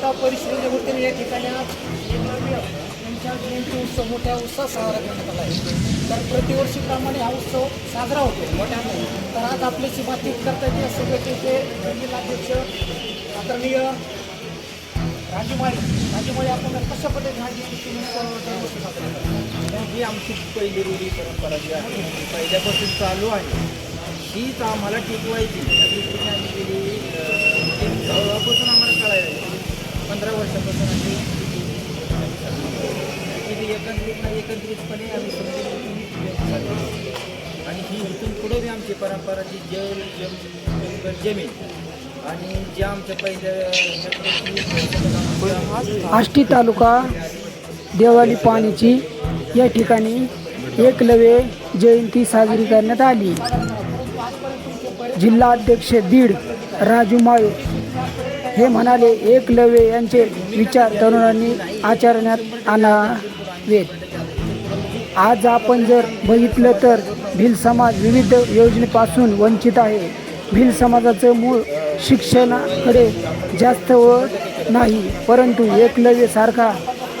तालुका परिषदेच्या वतीने या ठिकाणी यांच्या जयंती उत्सव मोठ्या उत्साहात साजरा करण्यात आला आहे. तर प्रतिवर्षीप्रमाणे हा उत्सव साजरा होतो मोठ्याने. तर आज आपल्याशी बातचीत करता येते सभेचे जिल्हाध्यक्ष आदरणीय राजू माळी. राजू माळी आपण कशा पद्धतीने हा जयंती ही आमची पहिली रूढी परंपरा जी आहे पहिल्यापासून चालू आहे. हीच आम्हाला टिकवायची. त्या दृष्टीने आम्ही गेली अं, तेव्हापासून आम्हाला पंधरा वर्षापासून आम्ही किती एकत्रित ना एकत्रितपणे आम्ही समजून आणि ही इथून पुढे बी आमची परंपरा जी जल जम जमीन. आणि जे आमच्या पहिल्या आष्टी तालुका देवाली पाणीची या ठिकाणी एकलवे जयंती साजरी करण्यात आली. जिल्हा अध्यक्ष बीड राजू माळे. हे म्हणाले एकलव्य यांचे विचार तरुणांनी आचरण्यात आणावेत. आज आपण जर बघितलं तर भिल समाज विविध योजनेपासून वंचित आहे. भिल समाजाचं मूळ शिक्षणाकडे जास्त व नाही परंतु एकलव्यसारखा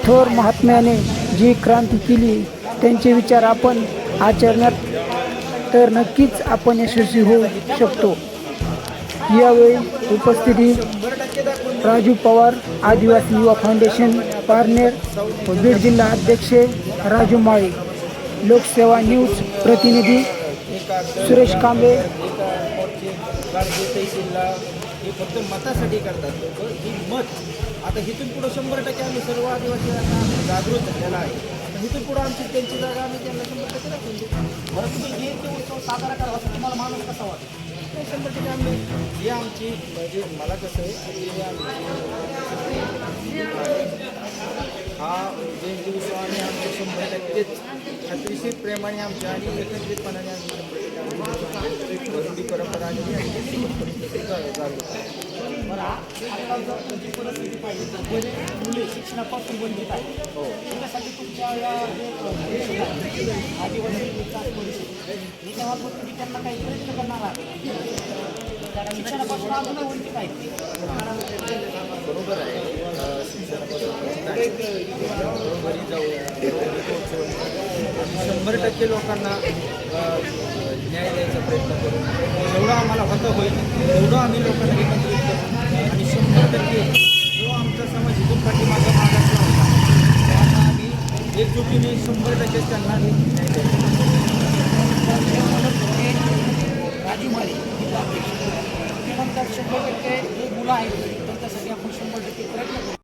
थोर महात्म्याने जी क्रांती केली त्यांचे विचार आपण आचरण्यात तर नक्कीच आपण यशस्वी होऊ शकतो. यावेळी उपस्थिती राजू पवार आदिवासी युवा फाउंडेशन पारनेर व बीड जिल्हा अध्यक्ष राजू माळी. लोकसेवा न्यूज प्रतिनिधी सुरेश कांबळे. हे फक्त मतासाठी करतात लोक ही मत आता इथून पुढं शंभर टक्के आम्ही सर्व आदिवासी जागृत झालेला आहे. पण इथून पुढं आमची त्यांची जागा आम्ही त्यांना शंभर टक्के दाखवून देऊ. बरं तुम्ही जयंती उत्सव साजरा करावा असं तुम्हाला माणूस कसा वाटतो? शंभर टक्के आम्ही ही आमची म्हणजे मला कसं आहे की आमची हा जयंती उत्सव आम्ही आमचे शंभर टक्केच खात्रीशीर प्रेमाने आमच्या आणि एकत्रितपणाने आम्ही रूढी परंपरा आणि आमची जागृत बरं आता जर जी परिस्थिती पाहिजे? तर बरेच मुले शिक्षणापासून वंचित आहेत. हो. त्याच्यासाठी तुमच्या या जे परिषद आहे, आदिवासी विकास परिषद याच्याबाबत तुम्ही त्यांना काही प्रयत्न करणार आहात? शिक्षणापासून अजूनही वंचित आहेत बरोबर आहे शंभर टक्के लोकांना न्याय द्यायचा प्रयत्न करू जेवढं आम्हाला होतं होईल तेवढं आम्ही लोकांना एकत्रित करू. आणि शंभर टक्के जो आमचा समाज हिंदू पाठीमागा मागासला होता तो आता आम्ही एकजुटीने शंभर टक्के त्यांना न्याय द्यायचा राजू माळी जिल्हा अध्यक्ष ते म्हणतात शंभर टक्के जे मुलं आहेत त्यांच्यासाठी आपण शंभर टक्के प्रयत्न करू.